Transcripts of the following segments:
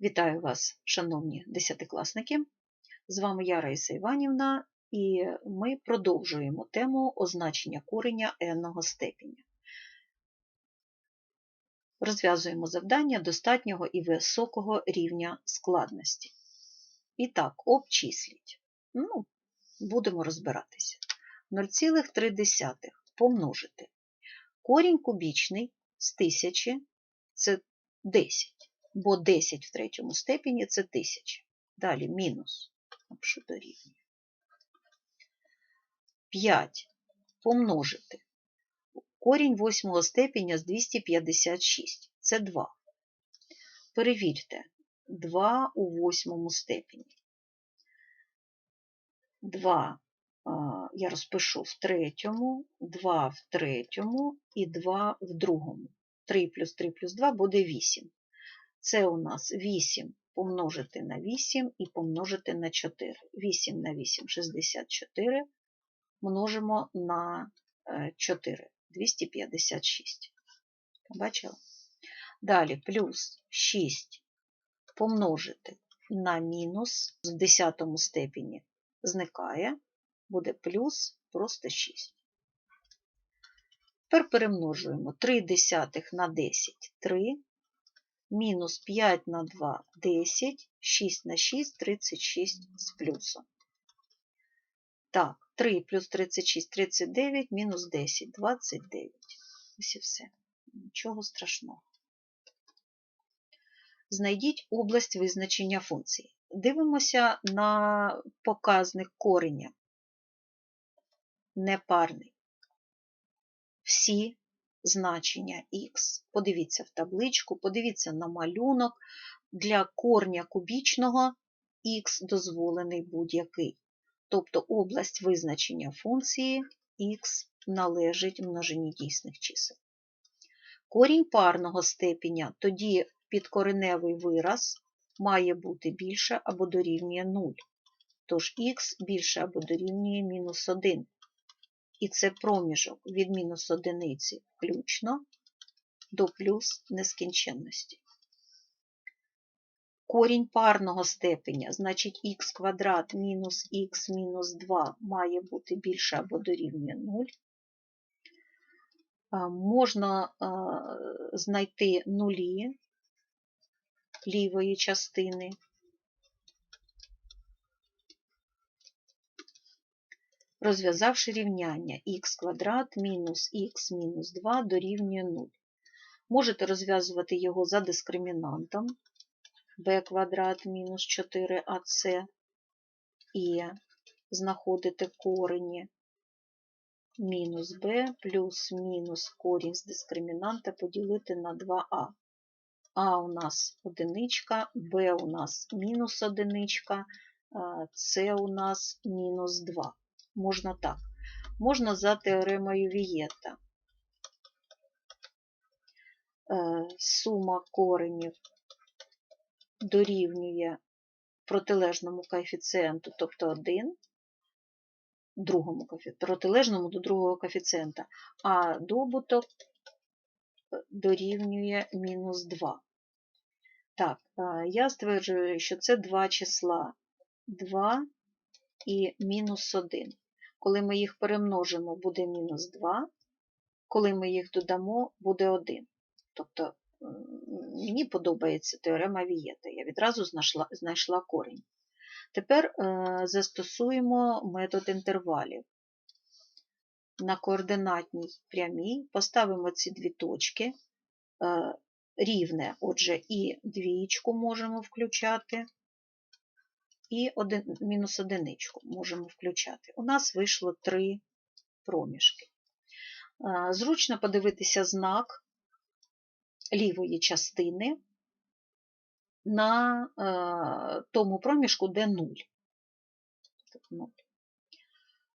Вітаю вас, шановні десятикласники! З вами я, Раїса Іванівна, і ми продовжуємо тему означення кореня n степеня. Розв'язуємо завдання достатнього і високого рівня складності. І так, обчисліть. Ну, будемо розбиратися. 0,3 помножити. Корінь кубічний з 1000 – це 10 бо 10 в третьому степені це 1000. Далі мінус, напишу дорівнює. 5 помножити. Корінь восьмого степеня з 256 це 2. Перевірте, 2 у восьмому степені. 2 я розпишу в третьому, 2 в третьому і 2 в другому. 3 плюс 3 плюс 2 буде 8. Це у нас 8 помножити на 8 і помножити на 4. 8 на 8 – 64. Множимо на 4 – 256. Побачили? Далі плюс 6 помножити на мінус в 10 степені зникає, буде плюс просто 6. Тепер перемножуємо 3 десятих на 10 – 3 мінус 5 на 2 – 10, 6 на 6 – 36 з плюсом. Так, 3 плюс 36 – 39, мінус 10 – 29. Ось і все. Нічого страшного. Знайдіть область визначення функції. Дивимося на показник кореня. Непарний. Всі значення х. Подивіться в табличку, подивіться на малюнок. Для корня кубічного х дозволений будь-який. Тобто область визначення функції х належить множині дійсних чисел. Корінь парного степеня, тоді підкореневий вираз має бути більше або дорівнює 0. Тож х більше або дорівнює мінус 1 і це проміжок від мінус одиниці включно до плюс нескінченності. Корінь парного степеня, значить х квадрат мінус х мінус 2 має бути більше або дорівнює 0. Можна знайти нулі лівої частини розв'язавши рівняння х квадрат мінус х мінус 2 дорівнює 0. Можете розв'язувати його за дискримінантом b квадрат мінус 4ac і знаходити корені мінус b плюс мінус корінь з дискримінанта поділити на 2а. А у нас одиничка, Б у нас мінус одиничка, С у нас мінус 2 можна так. Можна за теоремою Вієта. Е, сума коренів дорівнює протилежному коефіцієнту, тобто 1, другому протилежному до другого коефіцієнта, а добуток дорівнює мінус 2. Так, е, я стверджую, що це два числа 2 і мінус 1. Коли ми їх перемножимо, буде мінус 2, коли ми їх додамо, буде 1. Тобто, мені подобається теорема Вієта. Я відразу знайшла, знайшла корінь. Тепер е, застосуємо метод інтервалів. На координатній прямій поставимо ці дві точки е, рівне, отже, і двієчку можемо включати, і один, мінус одиничку можемо включати. У нас вийшло три проміжки. Зручно подивитися знак лівої частини на е, тому проміжку, де 0. 0.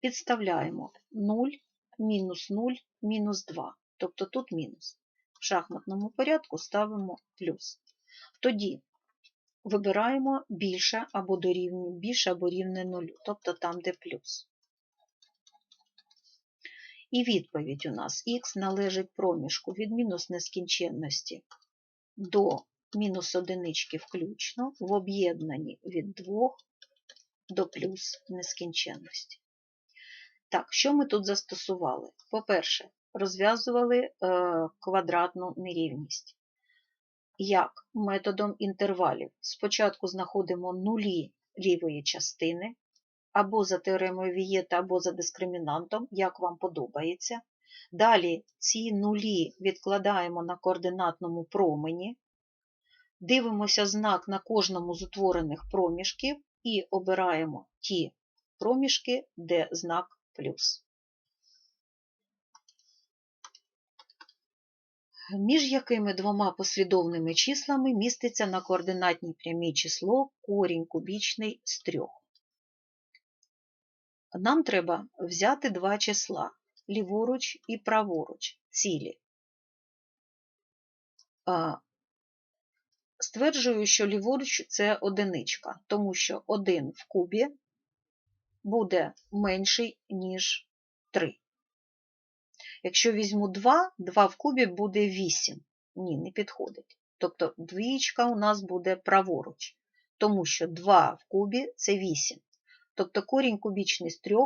Підставляємо 0, мінус 0, мінус 2. Тобто тут мінус. В шахматному порядку ставимо плюс. Тоді вибираємо більше або дорівнює більше або рівне нулю, тобто там, де плюс. І відповідь у нас х належить проміжку від мінус нескінченності до мінус одинички включно в об'єднанні від 2 до плюс нескінченності. Так, що ми тут застосували? По-перше, розв'язували е, квадратну нерівність. Як? Методом інтервалів. Спочатку знаходимо нулі лівої частини, або за теоремою Вієта, або за дискримінантом, як вам подобається. Далі ці нулі відкладаємо на координатному промені, дивимося знак на кожному з утворених проміжків і обираємо ті проміжки, де знак плюс. Між якими двома послідовними числами міститься на координатній прямій число корінь кубічний з трьох. Нам треба взяти два числа ліворуч і праворуч цілі. Стверджую, що ліворуч це одиничка, тому що 1 в кубі буде менший, ніж 3. Якщо візьму 2, 2 в кубі буде 8. Ні, не підходить. Тобто двічка у нас буде праворуч, тому що 2 в кубі це 8. Тобто корінь кубічний з 3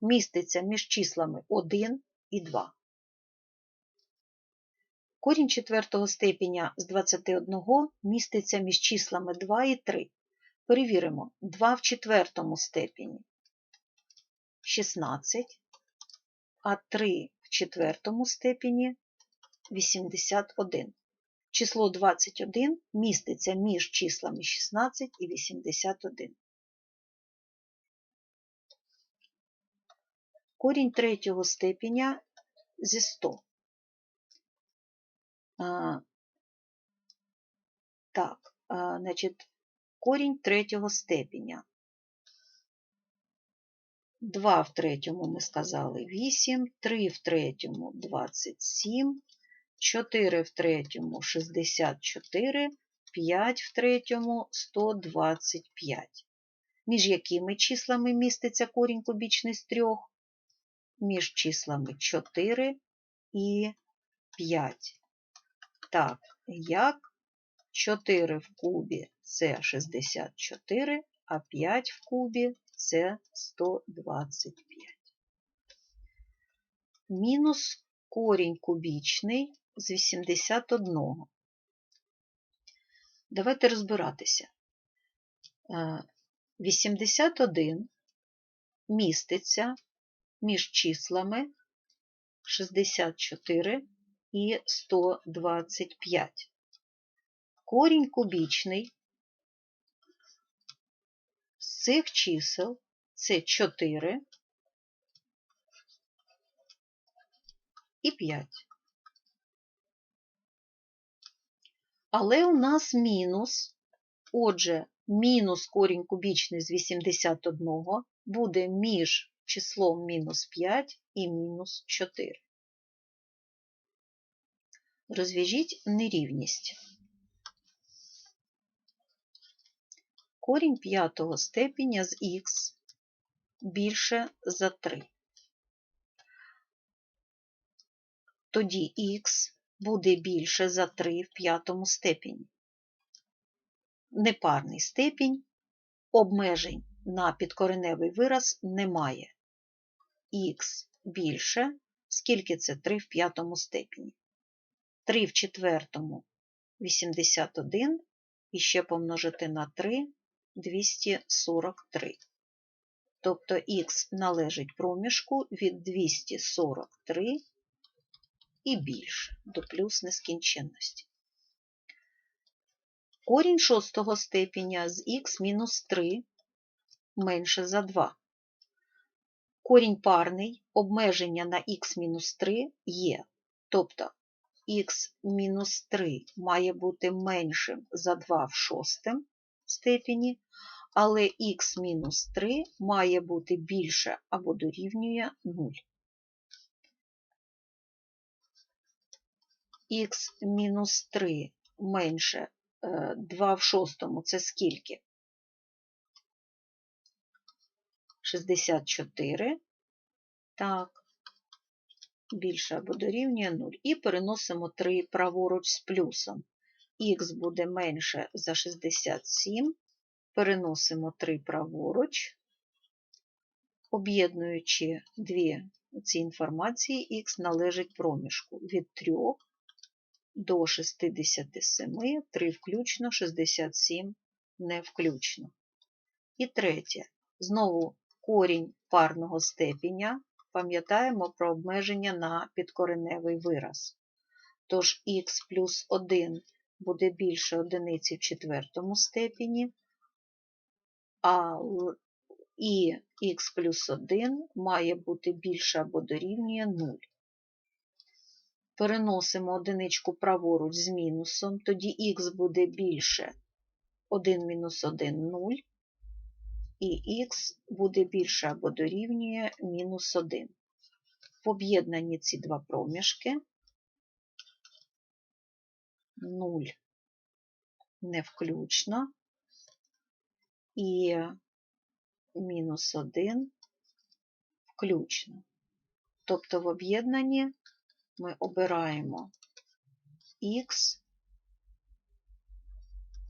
міститься між числами 1 і 2. Корінь четвертого степеня з 21 міститься між числами 2 і 3. Перевіримо, 2 в четвертому степені 16, а 3 в четвертому степені 81. Число 21 міститься між числами 16 і 81. Корінь третього степеня зі 100. А, так, а, значить, корінь третього степеня. 2 в третьому ми сказали 8, 3 в третьому 27, 4 в третьому 64, 5 в третьому 125. Між якими числами міститься корінь кубічний з 3? Між числами 4 і 5. Так, як 4 в кубі це 64, а 5 в кубі це 125. Мінус корінь кубічний з 81. Давайте розбиратися. 81 міститься між числами 64 і 125. Корінь кубічний цих чисел це 4 і 5. Але у нас мінус, отже, мінус корінь кубічний з 81 буде між числом мінус 5 і мінус 4. Розв'яжіть нерівність. Корінь п'ятого степеня з х більше за 3. Тоді х буде більше за 3 в п'ятому степені. Непарний степінь, обмежень на підкореневий вираз немає. Х більше, скільки це 3 в п'ятому степені. 3 в четвертому 81 і ще помножити на 3 243. Тобто х належить проміжку від 243 і більше до плюс нескінченності. Корінь шостого степеня з х мінус 3 менше за 2. Корінь парний обмеження на х мінус 3 є. Тобто х мінус 3 має бути меншим за 2 в шостому степені, але х мінус 3 має бути більше або дорівнює 0. х мінус 3 менше 2 в шостому це скільки? 64. Так, більше або дорівнює 0. І переносимо 3 праворуч з плюсом. Х буде менше за 67, переносимо 3 праворуч, об'єднуючи дві ці інформації, х належить проміжку від 3 до 67, 3 включно, 67 не включно. І третє. Знову корінь парного степеня. Пам'ятаємо про обмеження на підкореневий вираз. Тож х плюс 1 буде більше одиниці в четвертому степені, а і х плюс 1 має бути більше або дорівнює 0. Переносимо одиничку праворуч з мінусом, тоді х буде більше 1 мінус 1 0, і х буде більше або дорівнює мінус 1. В об'єднанні ці два проміжки 0 не включно і мінус 1 включно. Тобто в об'єднанні ми обираємо х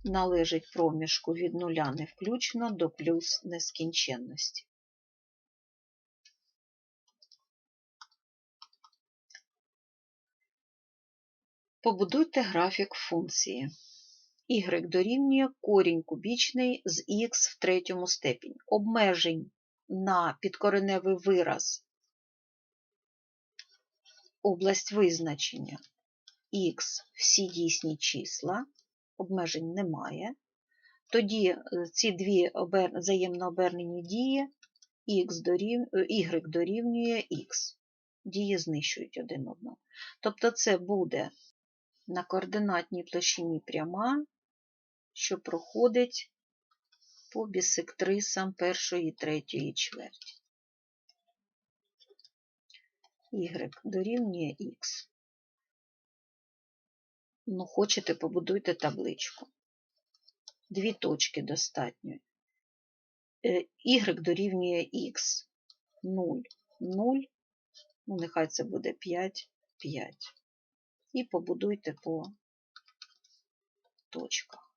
належить проміжку від нуля не включно до плюс нескінченності. Побудуйте графік функції. y дорівнює корінь кубічний з х в третьому степені. Обмежень на підкореневий вираз область визначення х всі дійсні числа, обмежень немає. Тоді е, ці дві взаємно обернені дії дорів... y дорівнює х. Дії знищують один одного. Тобто це буде на координатній площині пряма, що проходить по бісектрисам першої третьої чверті. y дорівнює х. Ну, хочете, побудуйте табличку. Дві точки достатньо. y дорівнює х 0, 0, ну, нехай це буде 5, 5. І побудуйте по точках.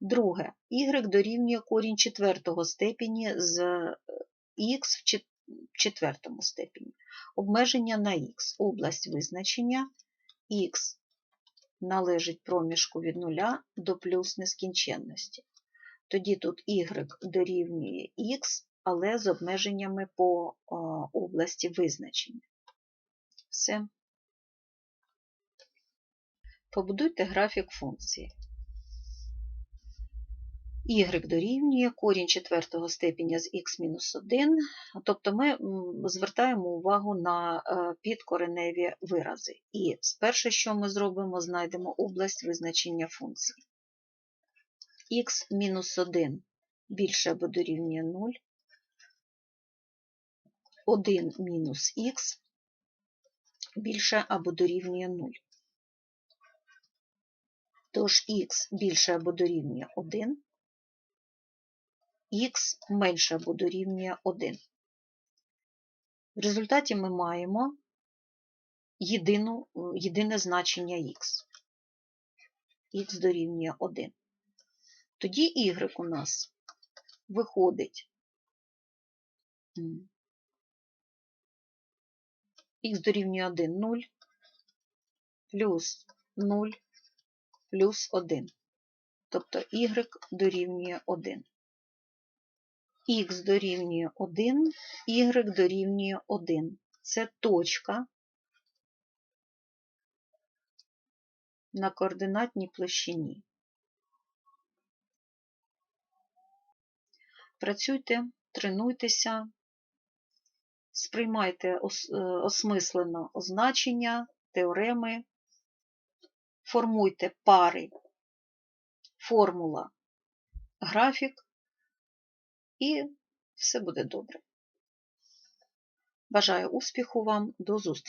Друге, y дорівнює корінь четвертого степені з х в четвертому степені. Обмеження на х. Область визначення х належить проміжку від 0 до плюс нескінченності. Тоді тут y дорівнює х, але з обмеженнями по області визначення. Все. Побудуйте графік функції y дорівнює корінь четвертого степеня з х-1, тобто ми звертаємо увагу на е, підкореневі вирази. І спершу, що ми зробимо, знайдемо область визначення функції. х-1 більше або дорівнює 0, 1 мінус х більше або дорівнює 0. Тож х більше або дорівнює 1, х менше або дорівнює 1. В результаті ми маємо єдину, єдине значення х. х дорівнює 1. Тоді y у нас виходить х дорівнює 1 0, плюс 0, плюс 1. Тобто y дорівнює 1 х дорівнює 1, y дорівнює 1. Це точка на координатній площині. Працюйте, тренуйтеся, сприймайте е, осмислено означення, теореми, формуйте пари, формула, графік і все буде добре. Бажаю успіху вам, до зустрічі!